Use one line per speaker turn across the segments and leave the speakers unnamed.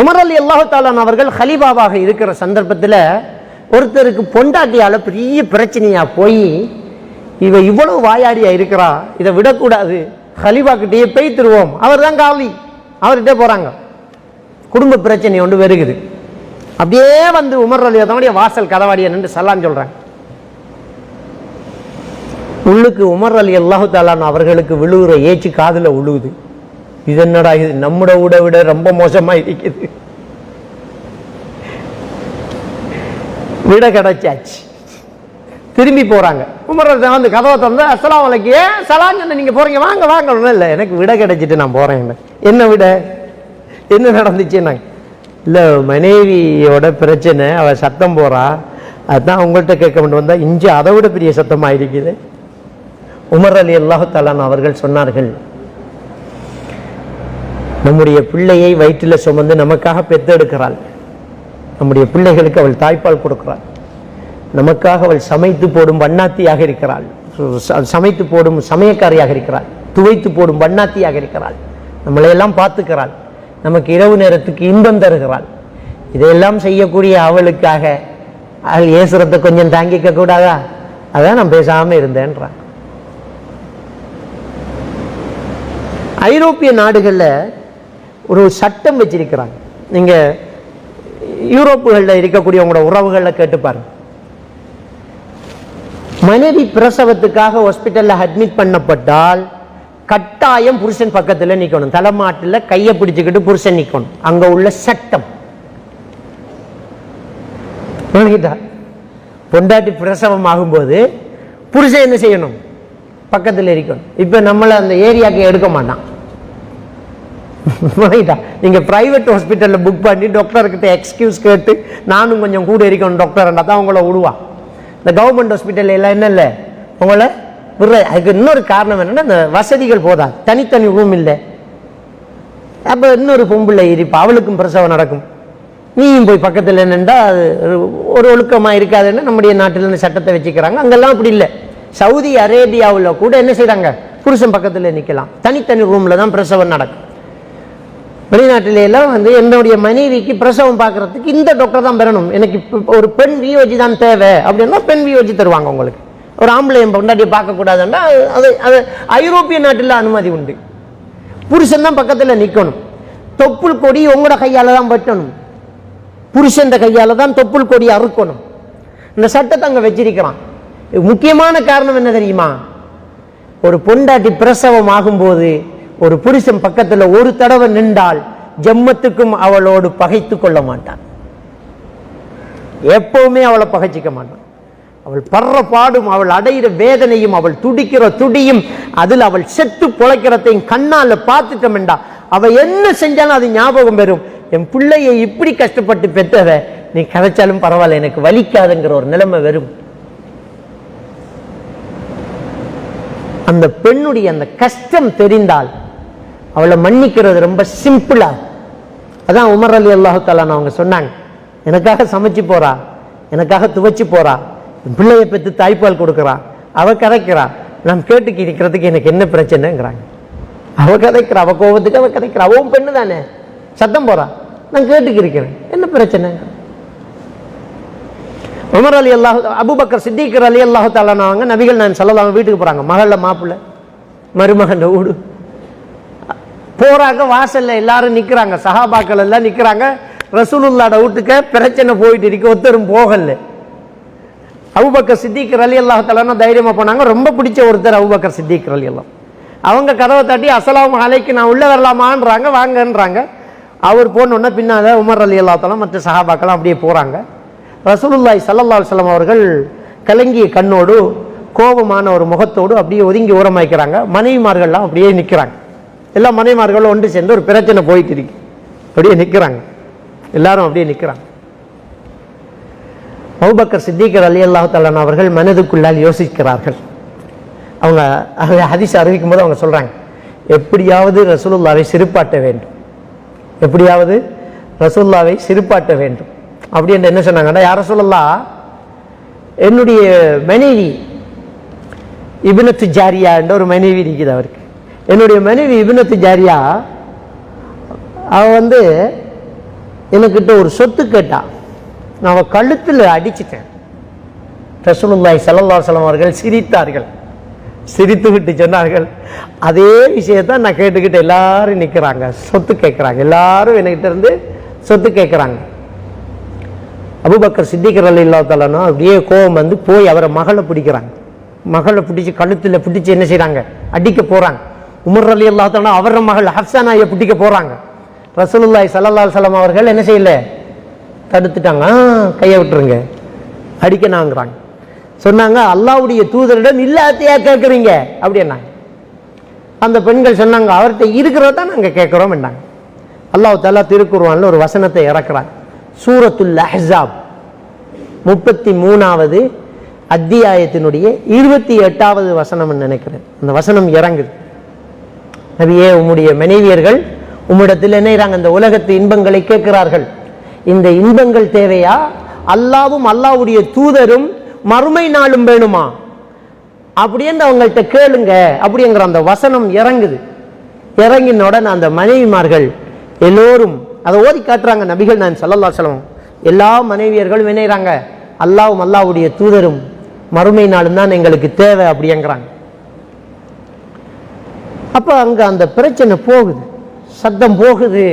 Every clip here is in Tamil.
அமர் அலி அல்லாஹு தாலான் அவர்கள் ஹலீபாவாக இருக்கிற சந்தர்ப்பத்தில் ஒருத்தருக்கு பொண்டாட்டியால் பெரிய பிரச்சனையாக போய் இவ இவ்வளவு வாயாடியாக இருக்கிறா? இதை விடக்கூடாது. ஹலீபா கிட்டேயே பெய்த்துருவோம் அவர் தான் காலி. அவர்கிட்ட போகிறாங்க குடும்ப பிரச்சனை ஒன்று வருகுது. அப்படியே வந்து உமர் அலி அதனுடைய வாசல் கதவாடிய நின்று சல்லான்னு சொல்கிறாங்க உள்ளுக்கு உமர் அலி அல்லாஹு தாலான் அவர்களுக்கு விழுகிற ஏச்சு காதில் விழுகுது இது என்னடா இது? நம்மட விட விட ரொம்ப மோசமா இருக்குது விட கிடைச்சாச்சு. திரும்பி போறாங்க. உமரத்தை வந்து கதவை திறந்து அஸ்லாம் வலைக்கு ஏன் சலான் சொன்ன நீங்க போறீங்க? வாங்க வாங்க. இல்லை. எனக்கு விட கிடைச்சிட்டு நான் போறேன் என்ன. விட? என்ன நடந்துச்சு நடந்துச்சுன்னாங்க இல்லை மனைவியோட பிரச்சனை. அவ சத்தம் போறா. அதான் உங்கள்கிட்ட கேட்க வேண்டும். வந்தா இஞ்சி அதை விட பெரிய சத்தமாக இருக்குது. உமர் அலி அல்லாஹு தாலான் அவர்கள் சொன்னார்கள் நம்முடைய பிள்ளையை வயிற்றில் சுமந்து நமக்காக பெத்தெடுக்கிறாள் நம்முடைய பிள்ளைகளுக்கு அவள் தாய்ப்பால் கொடுக்கிறாள். நமக்காக அவள் சமைத்து போடும் வண்ணாத்தியாக இருக்கிறாள். சமைத்து போடும் சமயக்காரியாக இருக்கிறாள். துவைத்து போடும் வண்ணாத்தியாக இருக்கிறாள். நம்மளையெல்லாம் பார்த்துக்கிறாள். நமக்கு இரவு நேரத்துக்கு இன்பம் தருகிறாள். இதையெல்லாம் செய்யக்கூடிய அவளுக்காக அவள் ஏசுறதை கொஞ்சம் தாங்கிக்க கூடாதா? அதான் நான் பேசாம இருந்தேன்றான். ஐரோப்பிய நாடுகளில் ஒரு சட்டம் வச்சிருக்கிறாங்க. நீங்க யூரோப்புகளில் இருக்கக்கூடிய உங்களோட உறவுகளில் கேட்டு பாருங்க. மனைவி பிரசவத்துக்காக ஹாஸ்பிட்டல்ல அட்மிட் பண்ணப்பட்டால் கட்டாயம் புருஷன் பக்கத்துல நிற்கணும் தலைமாட்டில் கையை பிடிச்சிக்கிட்டு புருஷன் நிற்கணும் அங்க உள்ள சட்டம். பொண்டாட்டி பிரசவம் ஆகும்போது புருஷன் என்ன செய்யணும்? பக்கத்துல இருக்கணும். இப்போ நம்மளை அந்த ஏரியாவுக்கு எடுக்க மாட்டான். ரைட்டா நீங்கள் ப்ரைவேட் ஹாஸ்பிட்டலில் புக் பண்ணி டாக்டர்கிட்ட எக்ஸ்கியூஸ் கேட்டு நானும் கொஞ்சம் கூட இருக்கணும் டாக்டர் தான் உங்களை விடுவா. இந்த கவர்மெண்ட் ஹாஸ்பிட்டல் எல்லாம் என்ன இல்லை? உங்களை விடுற அதுக்கு இன்னொரு காரணம் என்னென்னா இந்த வசதிகள் போதா தனித்தனி ரூம் இல்லை. அப்போ இன்னொரு பொம்பிள்ளை இருப்பா அவளுக்கும் பிரசவம் நடக்கும். நீயும் போய் பக்கத்தில் நின்றா அது ஒரு ஒழுக்கமாக இருக்காதுன்னு நம்முடைய நாட்டில் சட்டத்தை வச்சுக்கிறாங்க. அங்கெல்லாம் அப்படி இல்லை. சவுதி அரேபியாவில் கூட என்ன செய்கிறாங்க புருஷன் பக்கத்தில் நிற்கலாம் தனித்தனி ரூமில் தான் பிரசவம் நடக்கும். வெளிநாட்டில எல்லாம் வந்து என்னுடைய மனைவிக்கு பிரசவம் பார்க்கறதுக்கு இந்த டாக்டர் தான் பெறணும். எனக்கு ஒரு பெண் வியோஜி தான் தேவை அப்படின்னா பெண் வியோஜி தருவாங்க உங்களுக்கு. ஒரு ஆம்பளை பொண்டாட்டியை பார்க்கக்கூடாதுன்னா அது- அது ஐரோப்பிய நாட்டில் அனுமதி உண்டு. புருஷன் தான் பக்கத்தில் நிற்கணும் தொப்புள் கொடி உங்களோட கையால் தான் வெட்டணும். புருஷன் கையால் தான் தொப்புள் கொடி அறுக்கணும். இந்த சட்டத்தை அங்கே வச்சிருக்கிறான். முக்கியமான காரணம் என்ன தெரியுமா? ஒரு பொண்டாட்டி பிரசவம் ஆகும்போது ஒரு புருஷன் பக்கத்துல ஒரு தடவை நின்றால் ஜம்மத்துக்கும் அவளோடு பகைத்து கொள்ள மாட்டான். எப்பவுமே அவளை பகைச்சிக்க மாட்டான். அவள் படுற பாடும் அவள் அடையிற வேதனையும் அவள் துடிக்கிற துடியும் அதில் அவள் செத்து பொழைக்கிறதையும் கண்ணால பார்த்துட்டோம்டா அவள் என்ன செஞ்சாலும் அது ஞாபகம் பெறும் என் பிள்ளையை இப்படி கஷ்டப்பட்டு பெற்றவ நீ கதைச்சாலும் பரவாயில்ல எனக்கு வலிக்காதுங்கிற ஒரு நிலைமை வரும். அந்த பெண்ணுடைய அந்த கஷ்டம் தெரிந்தால் அவளை மன்னிக்கிறது ரொம்ப சிம்பிளா அதான் உமர் அலி அல்லாஹு அவங்க சொன்னாங்க. எனக்காக சமைச்சு போகிறா எனக்காக துவைச்சு போகிறா பிள்ளையை பெற்று தாய்ப்பால் கொடுக்குறா. அவள் கதைக்கிறா. நான் கேட்டு கிடைக்கிறதுக்கு எனக்கு என்ன பிரச்சனைங்கிறாங்க. அவள் கதைக்கிறா. அவள் கோபத்துக்கு அவள் கதைக்கிறா. அவன் பெண்ணு தானே. சத்தம் போகிறா நான் கேட்டுக்கு இருக்கிறேன். என்ன பிரச்சனை? உமர் அலி அல்லாஹ் அபுபக்கர் சித்திகர் அலி அல்லாஹு தாலானவங்க நபிகள் நான் சொல்லலாம் வீட்டுக்கு போகிறாங்க மகள மாப்பிள்ளை மருமகன் ஊடு. போறாங்க வாசல்ல எல்லாரும் நிக்கிறாங்க சஹாபாக்கள் எல்லாம் நிக்கிறாங்க. ரசூலுல்லாட வீட்டுக்கு பிரச்சனை போயிட்டு இருக்கு ஒருத்தரும் போகல. அவுபக்கர் சித்திகர் அலி அல்லாஹ் தைரியமாக தைரியமா போனாங்க ரொம்ப பிடிச்ச ஒருத்தர் அவுபக்கர் சித்திகர் ரலி எல்லாம் அவங்க கதவை தட்டி அசலாம் அலைக்கு நான் உள்ள வரலாமான்றாங்க வாங்கன்றாங்க. அவர் போனோடனே பின்னால் உமர் அலி அல்லா மற்ற சஹாபாக்கெல்லாம் அப்படியே போகிறாங்க ரசூலுல்லாய் சல்லல்லா அலுவலம் அவர்கள் கலங்கிய கண்ணோடு கோபமான ஒரு முகத்தோடு அப்படியே ஒதுங்கி ஓரமாய்க்கிறாங்க மனைவிமார்கள்லாம் அப்படியே நிற்கிறாங்க எல்லா மனைமார்களும் ஒன்று சேர்ந்து ஒரு பிரச்சனை போயிட்டு இருக்கு. அப்படியே நிற்கிறாங்க எல்லாரும் அப்படியே நிற்கிறாங்க மௌபக்கர் சித்திகர் அலி அல்லாஹ் தலன் அவர்கள் மனதுக்குள்ளால் யோசிக்கிறார்கள். அவங்க அவங்க ஹதீஸ் அறிவிக்கும் போது அவங்க சொல்றாங்க எப்படியாவது ரசூலுல்லாவை சிறுப்பாட்ட வேண்டும். எப்படியாவது ரசூல்லாவை சிறுப்பாட்ட வேண்டும். அப்படி என்று என்ன சொன்னாங்கன்னா யார சொல்லலாம் என்னுடைய மனைவி இபினத்து ஜாரியா என்ற ஒரு மனைவி இருக்குது அவருக்கு. என்னுடைய மனைவி இபினத்து ஜாரியா அவ வந்து எனக்கிட்ட ஒரு சொத்து கேட்டா. நான் அவ கழுத்தில் அடிச்சிட்டேன். ரசூலுல்லாய் ஸல்லல்லாஹு அலைஹி அவர்கள் சிரித்தார்கள். சிரித்து விட்டு சொன்னார்கள். அதே விஷயத்தை நான் கேட்டுக்கிட்டு எல்லாரும் நிற்கிறாங்க சொத்து கேட்குறாங்க. எல்லாரும் என்கிட்ட இருந்து சொத்து கேட்குறாங்க. அபுபக்கர் சித்திகர் அலி அப்படியே கோபம் வந்து போய் அவரை மகளை பிடிக்கிறாங்க. மகளை பிடிச்சி கழுத்தில் பிடிச்சி என்ன செய்கிறாங்க அடிக்க போகிறாங்க உமர் அலி அல்லாத்தாலும் அவர மகள் ஹப்சானாயை பிடிக்க போகிறாங்க பசலுல்லாஹ் சல்லல்லா சலம் அவர்கள் என்ன செய்யல? தடுத்துட்டாங்க. "ஆ, கையை விட்டுருங்க. அடிக்கணாங்கிறாங்க. சொன்னாங்க அல்லாவுடைய தூதரிடம் இல்லாத்தையா கேட்குறீங்க? அப்படின்னாங்க அந்த பெண்கள் சொன்னாங்க அவர்கிட்ட இருக்கிறத தான் நாங்கள் கேட்குறோம் என்றாங்க. அல்லாஹ் தாலா திருக்குருவான்ல ஒரு வசனத்தை இறக்குறாங்க சூரத்துல் அஹாப் முப்பத்தி மூணாவது அத்தியாயத்தினுடைய இருபத்தி எட்டாவது வசனம்னு நினைக்கிறேன். அந்த வசனம் இறங்குது. நபியே உம்முடைய மனைவியர்கள் உம்மிடத்தில் என்னைறாங்க இந்த உலகத்து இன்பங்களை கேட்கிறார்கள். இந்த இன்பங்கள் தேவையா? அல்லாவும் அல்லாவுடைய தூதரும் மறுமை நாளும் வேணுமா? அப்படின்னு அவங்கள்ட்ட கேளுங்க. அப்படிங்கிற அந்த வசனம் இறங்குது. இறங்கின உடனே அந்த மனைவிமார்கள் எல்லோரும் அதை ஓதி காட்டுறாங்க நபிகள் நான் ஸல்லல்லாஹு அலைஹி எல்லா மனைவியர்களும் இணைகிறாங்க அல்லாவும் அல்லாவுடைய தூதரும் மறுமை நாளும் தான் எங்களுக்கு தேவை அப்படிங்கிறாங்க அப்போ அங்கே அந்த பிரச்சனை போகுது. சத்தம் போகுது.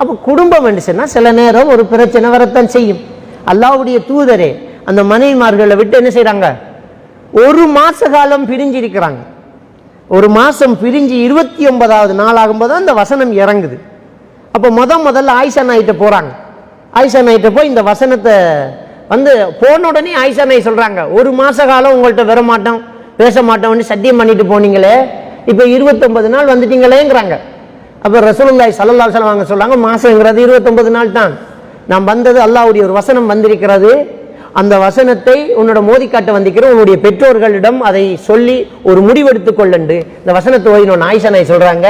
அப்போ குடும்பம் மனுஷன்னா சில நேரம் ஒரு பிரச்சனை வரத்தான் செய்யும். அல்லாவுடைய தூதரே அந்த மனைவிமார்களை விட்டு என்ன செய்கிறாங்க ஒரு மாத காலம் பிரிஞ்சிருக்கிறாங்க. ஒரு மாதம் பிரிஞ்சு இருபத்தி ஒன்பதாவது நாள் ஆகும்போது அந்த வசனம் இறங்குது. அப்போ முத முதல்ல ஆயிஷா நாயிட்ட போகிறாங்க ஆயிஷா நாயிட்ட போய் இந்த வசனத்தை வந்து போன உடனே ஆயிஷா நாய் சொல்கிறாங்க ஒரு மாத காலம் உங்கள்கிட்ட வர மாட்டோம் பேச மாட்டோம்னு சத்தியம் பண்ணிட்டு போனீங்களே இப்போ இருபத்தொன்பது நாள் வந்துட்டீங்களேங்கிறாங்க. அப்போ ரசூலுல்லாய் ஸல்லல்லாஹு அலைஹி வாங்க அவங்க சொல்றாங்க இருபத்தொன்பது நாள் தான். நான் வந்தது அல்லாஹ்வுடைய ஒரு வசனம் வந்திருக்கிறது. அந்த வசனத்தை உன்னோட மோதி காட்ட வந்திருக்கிற உன்னுடைய பெற்றோர்களிடம் அதை சொல்லி ஒரு முடிவெடுத்து கொள்ளண்டு. இந்த வசனத்தை ஓதினோன் ஆயிஷனாய் சொல்கிறாங்க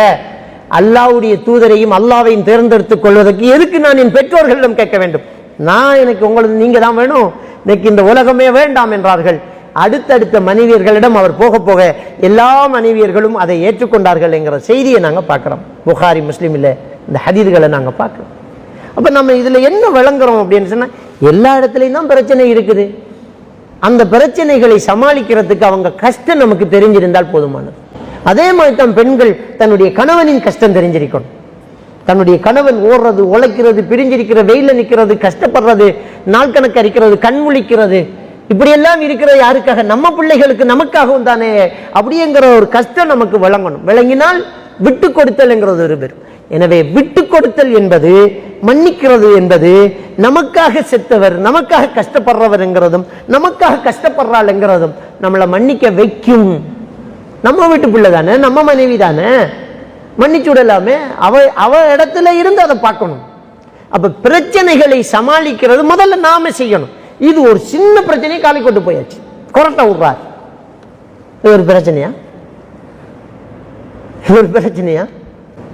சொல்றாங்க தூதரையும் அல்லாவையும் தேர்ந்தெடுத்துக் கொள்வதற்கு எதுக்கு நான் என் பெற்றோர்களிடம் கேட்க வேண்டும்? நான் எனக்கு உங்களுக்கு நீங்கள் தான் வேணும். இன்னைக்கு இந்த உலகமே வேண்டாம் என்றார்கள். அடுத்தடுத்த மனைவியர்களிடம் அவர் போக போக எல்லா மனைவியர்களும் அதை ஏற்றுக்கொண்டார்கள் என்கிற செய்தியை நாங்கள் பார்க்குறோம். புகாரி முஸ்லீம் இல்லை இந்த ஹதீதுகளை நாங்கள் பார்க்குறோம். அப்போ நம்ம இதில் என்ன விளங்குறோம் அப்படின்னு சொன்னால் எல்லா இடத்துலையும் தான் பிரச்சனை இருக்குது. அந்த பிரச்சனைகளை சமாளிக்கிறதுக்கு அவங்க கஷ்டம் நமக்கு தெரிஞ்சிருந்தால் போதுமானது. அதே மாதிரி தான் பெண்கள் தன்னுடைய கணவனின் கஷ்டம் தெரிஞ்சிருக்கணும். தன்னுடைய கணவன் ஓடுறது உழைக்கிறது பிரிஞ்சிருக்கிற வெயில நிற்கிறது கஷ்டப்படுறது நாள் கணக்கு அரிக்கிறது கண் முழிக்கிறது இப்படியெல்லாம் இருக்கிற யாருக்காக? நம்ம பிள்ளைகளுக்கு நமக்காகவும் தானே. அப்படிங்கிற ஒரு கஷ்டம் நமக்கு விளங்கணும். விளங்கினால் விட்டு கொடுத்தல்ங்கிறது ஒரு பேர் எனவே விட்டு கொடுத்தல் என்பது மன்னிக்கிறது என்பது நமக்காக செத்தவர் நமக்காக கஷ்டப்படுறவர்ங்கிறதும் நமக்காக கஷ்டப்படுறாள்ங்கிறதும் நம்மளை மன்னிக்க வைக்கும். நம்ம வீட்டு பிள்ளை தானே நம்ம மனைவி தானே. மன்னிச்சு விடலாமே. அவ அவ இடத்துல இருந்து அதை பார்க்கணும். அப்ப பிரச்சனைகளை சமாளிக்கிறது முதல்ல நாம செய்யணும். இது ஒரு சின்ன பிரச்சனையை காலி கொண்டு போயாச்சு. கொரட்டை விடுறார் இது ஒரு பிரச்சனையா? இது ஒரு பிரச்சனையா?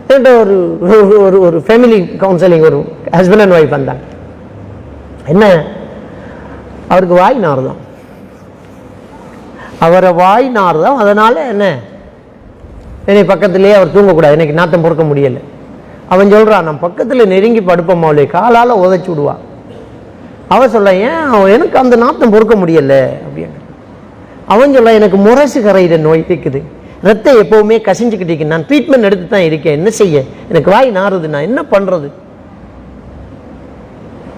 என்கிட்ட ஒரு ஒரு- ஒரு ஃபேமிலி கவுன்சிலிங் ஒரு ஹஸ்பண்ட் அண்ட் ஒய்ஃப் வந்தாங்க. என்ன? அவருக்கு வாய் நார்தான் அவரை வாய் நார்தான் அதனால் என்ன? என்னை பக்கத்துலேயே அவர் தூங்கக்கூடாது. எனக்கு நாத்தம் பொறுக்க முடியலை. அவன் சொல்கிறான் நான் பக்கத்தில் நெருங்கி படுப்போம் அவளை காலால் உதைச்சி விடுவான் அவன் சொல்ல ஏன் அவன் எனக்கு அந்த நாத்தம் பொறுக்க முடியல? அப்படின்னு அவன் சொல்ல எனக்கு முரசு கரையிற நோய் இருக்குது. ரத்தம் எப்போவுமே கசிஞ்சுக்கிட்டு இருக்கு. நான் ட்ரீட்மெண்ட் எடுத்து தான் இருக்கேன். என்ன செய்ய? எனக்கு வாய் நாறுது. நான் என்ன பண்றது?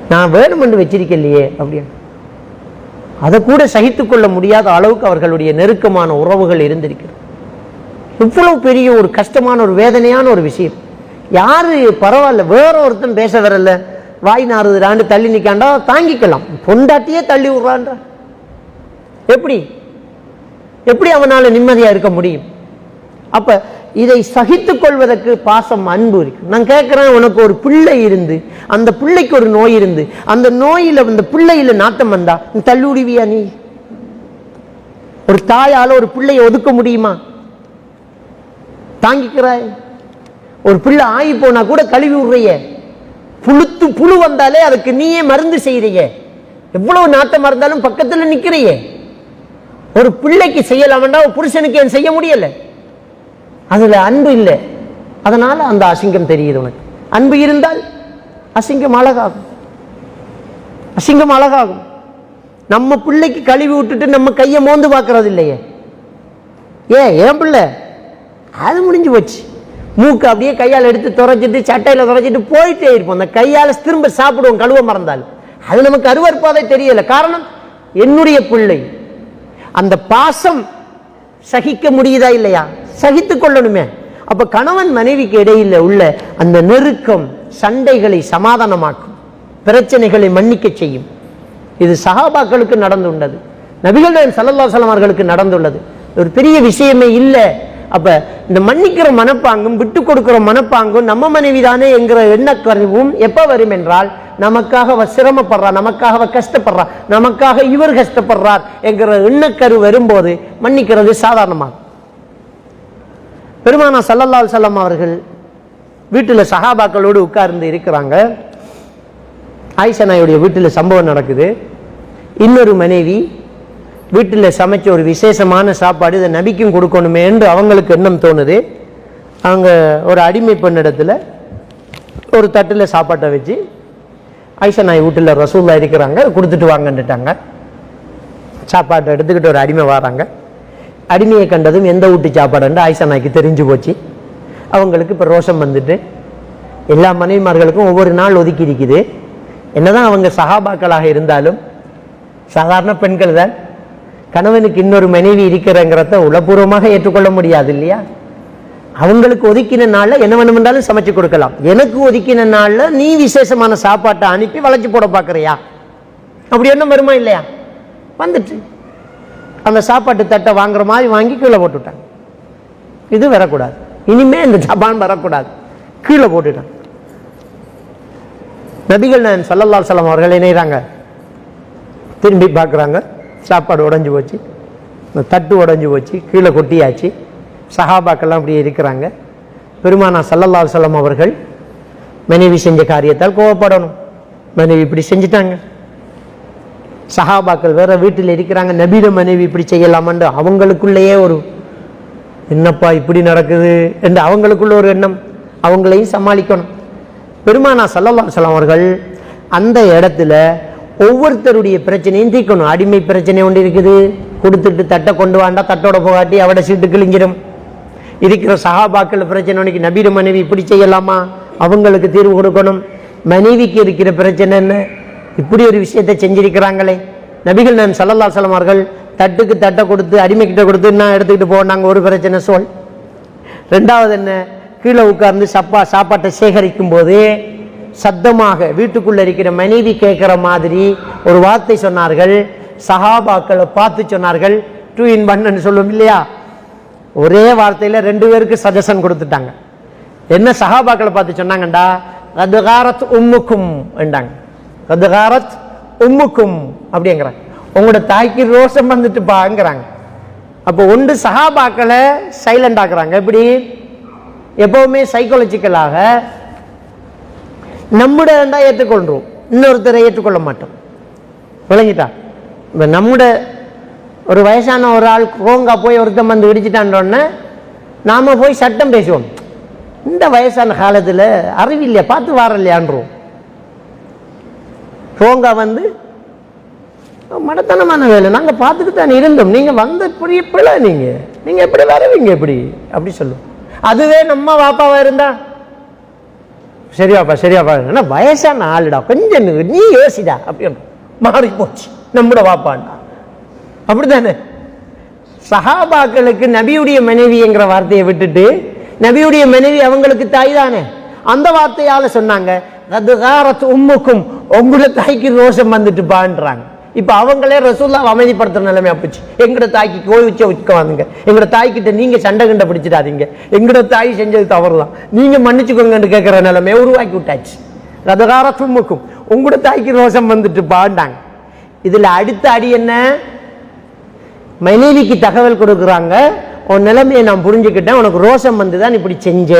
நான் வேணுமென்று வச்சிருக்கலையே அப்படின்னு அதை கூட சகித்துக்கொள்ள முடியாத அளவுக்கு அவர்களுடைய நெருக்கமான உறவுகள் இருந்திருக்கிறது. இவ்வளவு பெரிய ஒரு கஷ்டமான ஒரு வேதனையான ஒரு விஷயம். யாரு பரவாயில்ல வேற ஒருத்தன் பேச வரல. வாய் நாறுதுடான்னு தள்ளி நிக்காண்டா தாங்கிக்கலாம். பொண்டாட்டியே தள்ளி விடுறான்ற. எப்படி? எப்படி அவனால நிம்மதியா இருக்க முடியும்? அப்ப இதை சகித்துக் கொள்வதற்கு பாசம் அன்பு இருக்கு. நான் கேட்கிறேன் உனக்கு ஒரு பிள்ளை இருந்து அந்த பிள்ளைக்கு ஒரு நோய் இருந்து அந்த நோயில அந்த பிள்ளையில் நாட்டம் வந்தா நீ தள்ளி நீ? ஒரு தாயால ஒரு பிள்ளையை ஒதுக்க முடியுமா? தாங்கிக்கிறாய். ஒரு பிள்ளை ஆகி போனா கூட கழுவி விடுறையே. புழுத்து புழு வந்தாலே அதுக்கு நீயே மருந்து செய்கிறீங்க எவ்வளவு நாட்டம் இருந்தாலும் பக்கத்தில் நிக்கிறியே. ஒரு பிள்ளைக்கு செய்யலாம்டா ஒரு புருஷனுக்கு என் செய்ய முடியல? அதில் அன்பு இல்லை. அதனால் அந்த அசிங்கம் தெரியுது உனக்கு. அன்பு இருந்தால் அசிங்கம் அழகாகும். அசிங்கம் அழகாகும். நம்ம பிள்ளைக்கு கழுவி விட்டுட்டு நம்ம கையை மோந்து பார்க்கறது இல்லையே. ஏன் ஏன் பிள்ளை? அது முடிஞ்சு போச்சு. மூக்கு அப்படியே கையால் எடுத்து துறைச்சிட்டு சட்டையில் துறைச்சிட்டு போயிட்டே இருப்போம். அந்த கையால் திரும்ப சாப்பிடுவோம் கழுவ மறந்தால். அது நமக்கு அருவறுப்பாதை தெரியல. காரணம் என்னுடைய பிள்ளை. அந்த பாசம் சகிக்க முடியுதா இல்லையா? சகித்து கொள்ளணுமே. அப்போ கணவன் மனைவிக்கு இடையில உள்ள அந்த நெருக்கம் சண்டைகளை சமாதானமாக்கும். பிரச்சனைகளை மன்னிக்க செய்யும். இது சஹாபாக்களுக்கு நடந்துள்ளது. நபிகள் சல்லல்லா ஸல்லல்லாஹு அவர்களுக்கு நடந்துள்ளது. ஒரு பெரிய விஷயமே இல்லை. அப்ப இந்த மன்னிக்கிற மனப்பாங்கும் விட்டு கொடுக்கிற மனப்பாங்கும் நம்ம மனைவி தானே என்கிற எண்ணக்கருவும் எப்ப வரும் என்றால் நமக்காக அவ சிரமப்படுறா நமக்காக அவ கஷ்டப்படுறா நமக்காக இவர் கஷ்டப்படுறார் என்கிற எண்ணக்கரு வரும்போது மன்னிக்கிறது சாதாரணமாகும். பெருமானா சல்லல்லாஹு சல்லம் அவர்கள் வீட்டில் சஹாபாக்களோடு உட்கார்ந்து இருக்கிறாங்க. ஆயிஷா நாயுடைய வீட்டில் சம்பவம் நடக்குது. இன்னொரு மனைவி வீட்டில் சமைச்ச ஒரு விசேஷமான சாப்பாடு இதை நபிக்கும் கொடுக்கணுமே என்று அவங்களுக்கு எண்ணம் தோணுது. அவங்க ஒரு அடிமை பெண்ணிடத்துல ஒரு தட்டில் சாப்பாட்டை வச்சு ஆயிஷா நாய் வீட்டில் ரசூல்லா இருக்கிறாங்க கொடுத்துட்டு வாங்கன்னுட்டாங்க. சாப்பாட்டை எடுத்துக்கிட்டு ஒரு அடிமை வராங்க. அடிமையை கண்டதும் எந்த வீட்டு சாப்பாடுன்னு? ஆயிஷா நாய்க்கு தெரிஞ்சு போச்சு. அவங்களுக்கு இப்போ ரோஷம் வந்துட்டு எல்லா மனைவிமார்களுக்கும் ஒவ்வொரு நாள் ஒதுக்கி இருக்குது. என்னதான் அவங்க சகாபாக்களாக இருந்தாலும் சாதாரண பெண்கள் தான். கணவனுக்கு இன்னொரு மனைவி இருக்கிறங்கிறத உளப்பூர்வமாக ஏற்றுக்கொள்ள முடியாது இல்லையா? அவங்களுக்கு ஒதுக்கின நாளில் என்ன வேணுமென்றாலும் சமைச்சு கொடுக்கலாம். எனக்கு ஒதுக்கின நாளில் நீ விசேஷமான சாப்பாட்டை அனுப்பி வளைச்சி போட பார்க்குறியா? அப்படி என்ன வருமா இல்லையா? வந்துட்டு. அந்த சாப்பாட்டு தட்டை வாங்குற மாதிரி வாங்கி கீழே போட்டுவிட்டாங்க இது வரக்கூடாது. இனிமே இந்த ஜபான் வரக்கூடாது. கீழே போட்டுட்டான். நபிகள் நான் சல்லல்லா சலம் அவர்கள் இணைகிறாங்க. திரும்பி பார்க்குறாங்க. சாப்பாடு உடஞ்சி போச்சு. இந்த தட்டு உடஞ்சி போச்சு. கீழே கொட்டியாச்சு. சஹாபாக்கெல்லாம் அப்படியே இருக்கிறாங்க. பெருமானா சல்லல்லா சலம் அவர்கள் மனைவி செஞ்ச காரியத்தால் கோவப்படணும். மனைவி இப்படி செஞ்சுட்டாங்க. சஹாபாக்கள் வேற வீட்டில் இருக்கிறாங்க. நபீத மனைவி இப்படி செய்யலாமான்னு அவங்களுக்குள்ளேயே ஒரு என்னப்பா இப்படி நடக்குது என்று அவங்களுக்குள்ள ஒரு எண்ணம். அவங்களையும் சமாளிக்கணும். பெருமானா சல்லல்லா சலம் அவர்கள் அந்த இடத்துல ஒவ்வொருத்தருடைய பிரச்சனையும் தீர்க்கணும் அடிமை பிரச்சனை ஒன்று இருக்குது. கொடுத்துட்டு தட்டை கொண்டு வாண்டா தட்டோட போகாட்டி அவட சீட்டு கிழிஞ்சிடும் இருக்கிற சகாபாக்கள் பிரச்சனை உனக்கு நபீர மனைவி இப்படி செய்யலாமா? அவங்களுக்கு தீர்வு கொடுக்கணும். மனைவிக்கு இருக்கிற பிரச்சனை என்ன? இப்படி ஒரு விஷயத்தை செஞ்சிருக்கிறாங்களே. நபிகள் நான் சல்லல்லா சலம் அவர்கள் தட்டுக்கு தட்டை கொடுத்து அடிமைக்கிட்ட கொடுத்து நான் எடுத்துக்கிட்டு போனாங்க ஒரு பிரச்சனை சொல். ரெண்டாவது என்ன? கீழே உட்கார்ந்து சப்பா சாப்பாட்டை சேகரிக்கும் போது சத்தமாக வீட்டுக்குள்ள இருக்கிற மனைவி கேட்குற மாதிரி ஒரு வார்த்தை சொன்னார்கள். சஹாபாக்களை பார்த்து சொன்னார்கள். டூ இன் ஒன்னு சொல்லுவோம் இல்லையா? ஒரே வார்த்தையில ரெண்டு பேருக்கு சஜஷன் கொடுத்துட்டாங்க. என்ன சஹாபாக்களை பார்த்து சொன்னாங்கண்டா? ரதுகாரத் உம்முக்கும் என்றாங்க. கதுகாரத் உம்முக்கும் அப்படிங்கிறாங்க. உங்களோட தாய்க்கு ரோஷம் வந்துட்டு பாங்கிறாங்க அப்போ ஒன்று சஹாபாக்களை சைலண்ட் ஆக்குறாங்க. எப்படி? எப்பவுமே சைக்காலஜிக்கலாக நம்முடைய இருந்தால் ஏற்றுக்கொள்கிறோம் இன்னொருத்தரை ஏற்றுக்கொள்ள மாட்டோம். விளங்கிட்டா? இப்போ நம்முட ஒரு வயசான ஒரு ஆள் ரோங்கா போய் ஒருத்தன் வந்து இடிச்சிட்டான்றோன்னே நாம போய் சட்டம் பேசுவோம். இந்த வயசான காலத்தில் அறிவில்லையா பார்த்து வாரலையான்றோம் ரோங்கா வந்து மடத்தனமான வேலை. நாங்கள் பார்த்துட்டு தான் இருந்தோம். நீங்கள் வந்த பெரிய பிள்ளை நீங்கள் நீங்கள் எப்படி வரவீங்க எப்படி அப்படி சொல்லுவோம். அதுவே நம்ம வாப்பாவா இருந்தா? சரியாப்பா சரியாப்பா. என்ன வயசான ஆளுடா. கொஞ்சம் நீ யோசிடா. அப்படின்னு மாறி போச்சு. நம்மட வாப்பாண்டா அப்படித்தானே? சஹாபாக்களுக்கு நபியுடைய மனைவிங்கிற வார்த்தையை விட்டுட்டு நபியுடைய மனைவி அவங்களுக்கு தாய் தானே? அந்த வார்த்தையால சொன்னாங்க உம்முக்கும் உங்களை தாய்க்கு ரோஷம் வந்துட்டு பான்றாங்க. இப்போ அவங்களே ரசூல்லாவை அமைதிப்படுத்துற நிலைமையா போச்சு. எங்களோட தாய்க்கு கோய் வச்ச உட்காந்துங்க எங்களோட தாய்கிட்ட நீங்கள் சண்டை கண்ட பிடிச்சிடாதீங்க. எங்களோட தாய் செஞ்சது தவறுதான். நீங்கள் மன்னிச்சுக்கோங்கன்னு கேட்குற நிலைமையை உருவாக்கி விட்டாச்சு. ரதகார தும்முக்கும் உங்களோட தாய்க்கு ரோஷம் வந்துட்டு பாண்டாங்க. இதில் அடுத்த அடி என்ன? மனைவிக்கு தகவல் கொடுக்குறாங்க. உன் நிலைமையை நான் புரிஞ்சுக்கிட்டேன். உனக்கு ரோஷம் வந்து தான் இப்படி செஞ்ச.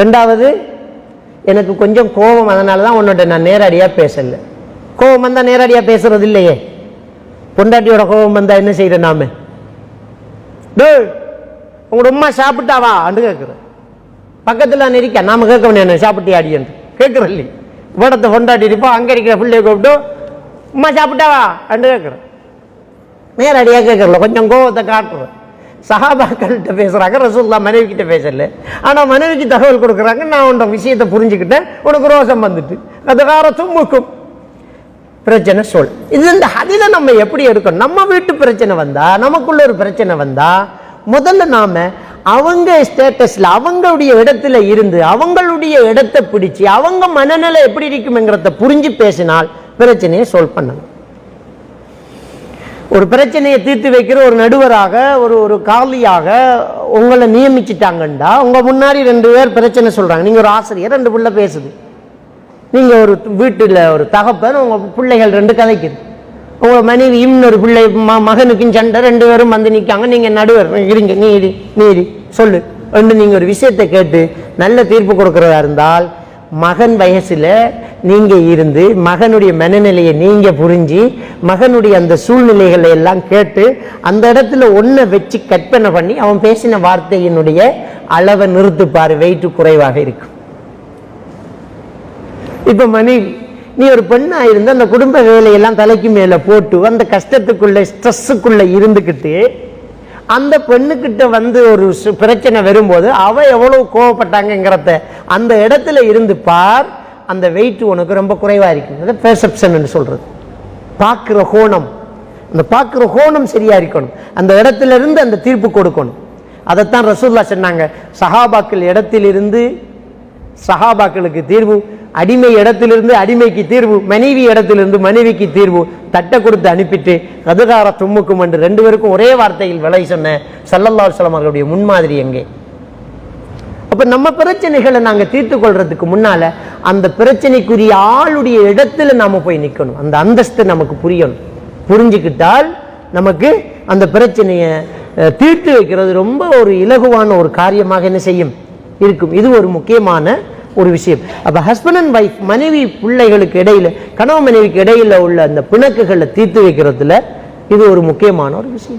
ரெண்டாவது எனக்கு கொஞ்சம் கோபம். அதனால தான் உன்னோட நான் நேரடியாக பேசலை. கோபம் வந்தால் நேரடியாக பேசுறது இல்லையே. பொண்டாட்டியோட கோபம் வந்தால் என்ன செய்யற நாம? உங்களோட உம்மா சாப்பிட்டாவா? அண்டு கேட்குறேன் பக்கத்தில் நெரிக்க நாம கேட்க வேண்டிய சாப்பிட்டியா அடியன்று கேட்குறல்ல வேடத்தை கொண்டாடி இருப்போம் அங்கே இருக்கிற பிள்ளைய கூப்பிட்டு உமா சாப்பிட்டாவா? அண்டு கேட்குறேன் நேரடியாக கேட்கறல கொஞ்சம் கோபத்தை காட்டுறேன் சஹாபாக்கள்கிட்ட பேசுகிறாங்க ரசூல்லா மனைவி கிட்ட பேசல. ஆனால் மனைவிக்கு தகவல் கொடுக்குறாங்க. நான் உன்னோட விஷயத்தை புரிஞ்சுக்கிட்டேன். உனக்கு ரோசம் வந்துட்டு. அது கார தும்முக்கும் பிரச்சனை சொல். இது இந்த அதில நம்ம எப்படி எடுக்கணும்? நம்ம வீட்டு பிரச்சனை வந்தால் நமக்குள்ள ஒரு பிரச்சனை வந்தால் முதல்ல நாம அவங்க ஸ்டேட்டஸ்ல அவங்களுடைய இடத்துல இருந்து அவங்களுடைய இடத்தை பிடிச்சி அவங்க மனநிலை எப்படி இருக்கும்ங்கிறத புரிஞ்சு பேசினால் பிரச்சனையை சொல் பண்ணணும். ஒரு பிரச்சனையை தீர்த்து வைக்கிற ஒரு நடுவராக ஒரு ஒரு காலியாக உங்களை நியமிச்சிட்டாங்கண்டா உங்க முன்னாடி ரெண்டு பேர் பிரச்சனை சொல்றாங்க. நீங்க ஒரு ஆசிரியர் ரெண்டு பிள்ளை பேசுது. நீங்கள் ஒரு வீட்டில் ஒரு தகப்பன் உங்கள் பிள்ளைகள் ரெண்டு கதைக்குது. உங்கள் மனைவி இன்னொரு பிள்ளை ம மகனுக்கும் சண்டை ரெண்டு பேரும் வந்து நிற்காங்க நீங்கள் நடுவர். இருங்க நீ இரு நீ இரு சொல்லு. ரெண்டு நீங்கள் ஒரு விஷயத்தை கேட்டு நல்ல தீர்ப்பு கொடுக்குறதா இருந்தால் மகன் வயசில் நீங்கள் இருந்து மகனுடைய மனநிலையை நீங்கள் புரிஞ்சு மகனுடைய அந்த சூழ்நிலைகளை எல்லாம் கேட்டு அந்த இடத்துல ஒன்றை வச்சு கற்பனை பண்ணி அவன் பேசின வார்த்தையினுடைய அளவை நிறுத்துப்பார். வெயிட்டு குறைவாக இருக்கும். இப்போ மணி நீ ஒரு பெண்ணாக இருந்து அந்த குடும்ப வேலையெல்லாம் தலைக்கு மேலே போட்டு அந்த கஷ்டத்துக்குள்ள ஸ்ட்ரெஸ்ஸுக்குள்ளே இருந்துக்கிட்டு அந்த பெண்ணுக்கிட்ட வந்து ஒரு பிரச்சனை வரும்போது அவள் எவ்வளவு கோவப்பட்டாங்கங்கிறத அந்த இடத்துல இருந்து பார் அந்த வெயிட் உனக்கு ரொம்ப குறைவாக இருக்கும் அதை பெர்செப்ஷன் சொல்றது. பார்க்குற கோணம். அந்த பார்க்குற கோணம் சரியா இருக்கணும். அந்த இடத்துல இருந்து அந்த தீர்ப்பு கொடுக்கணும். அதைத்தான் ரசூல்லா சொன்னாங்க. சஹாபாக்கள் இடத்திலிருந்து சஹாபாக்களுக்கு தீர்வு அடிமை இடத்திலிருந்து அடிமைக்கு தீர்வு மனைவி இடத்திலிருந்து மனைவிக்கு தீர்வு தட்டை கொடுத்து அனுப்பிட்டு கதுகார தும்முக்கும் என்று ரெண்டு பேருக்கும் ஒரே வார்த்தையில் விலை சொன்ன சல்லல்லா சலம் அவர்களுடைய முன்மாதிரி எங்கே? அப்ப நம்ம பிரச்சனைகளை நாங்க தீர்த்து கொள்றதுக்கு முன்னால அந்த பிரச்சனைக்குரிய ஆளுடைய இடத்துல நாம போய் நிக்கணும். அந்த அந்தஸ்து நமக்கு புரியணும். புரிஞ்சுக்கிட்டால் நமக்கு அந்த பிரச்சனையை தீர்த்து வைக்கிறது ரொம்ப ஒரு இலகுவான ஒரு காரியமாக என்ன செய்யும்? இருக்கும். இது ஒரு முக்கியமான ஒரு விஷயம். அப்போ ஹஸ்பண்ட் அண்ட் ஒய்ஃப் மனைவி பிள்ளைகளுக்கு இடையில கணவன் மனைவிக்கு இடையில உள்ள அந்த பிணக்குகளை தீர்த்து வைக்கிறதுல இது ஒரு முக்கியமான ஒரு விஷயம்.